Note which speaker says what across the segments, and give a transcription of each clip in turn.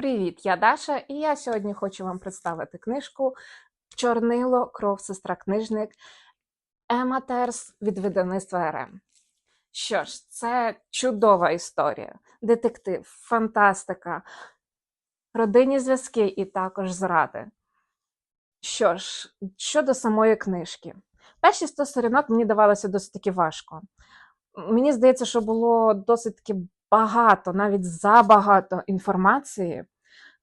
Speaker 1: Привіт, я Даша, і я сьогодні хочу вам представити книжку Чорнило, кров, сестра книжник Ема від видавництва РМ. Що ж, це чудова історія, детектив, фантастика, родинні зв'язки і також зради. Що ж, щодо самої книжки, перші 100 сторінок мені давалося досить таки важко. Мені здається, що було досить таки багато, навіть забагато інформації.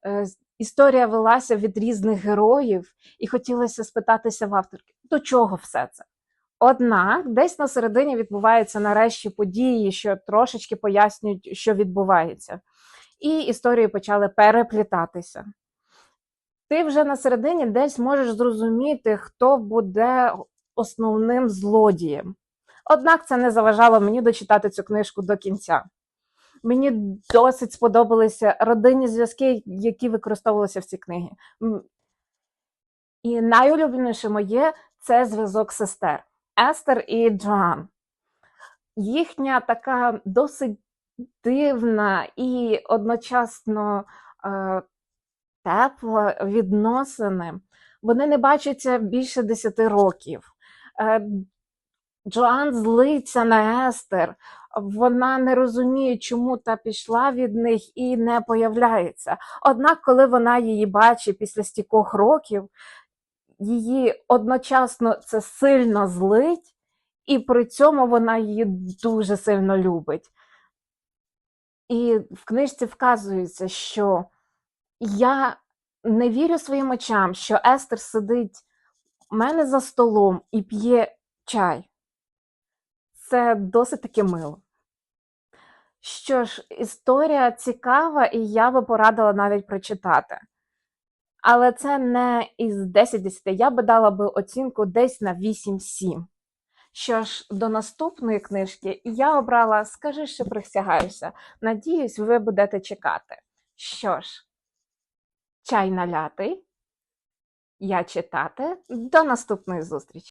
Speaker 1: Е, Історія велася від різних героїв, і хотілося спитатися в авторки, до чого все це? Однак десь на середині відбуваються нарешті події, що трошечки пояснюють, що відбувається. І історії почали переплітатися. Ти вже на середині десь можеш зрозуміти, хто буде основним злодієм. Однак це не заважало мені дочитати цю книжку до кінця. Мені досить сподобалися родинні зв'язки, які використовувалися в цій книгі. І найулюбленіше моє це зв'язок сестер Естер і Джоан. Їхня така досить дивна і одночасно е, тепла відносини. Вони не бачаться більше 10 років. Е, Джоан злиться на Естер. Вона не розуміє, чому та пішла від них і не появляється. Однак, коли вона її бачить після стількох років, її одночасно це сильно злить, і при цьому вона її дуже сильно любить. І в книжці вказується, що я не вірю своїм очам, що Естер сидить у мене за столом і п'є чай. Це досить таки мило. Що ж, історія цікава, і я би порадила навіть прочитати. Але це не із 10 10. Я би дала би оцінку десь на 8-7. Що ж, до наступної книжки я обрала Скажи, що присягаюся. Надіюсь, ви будете чекати. Що ж, чай налятий, я читати. До наступної зустрічі!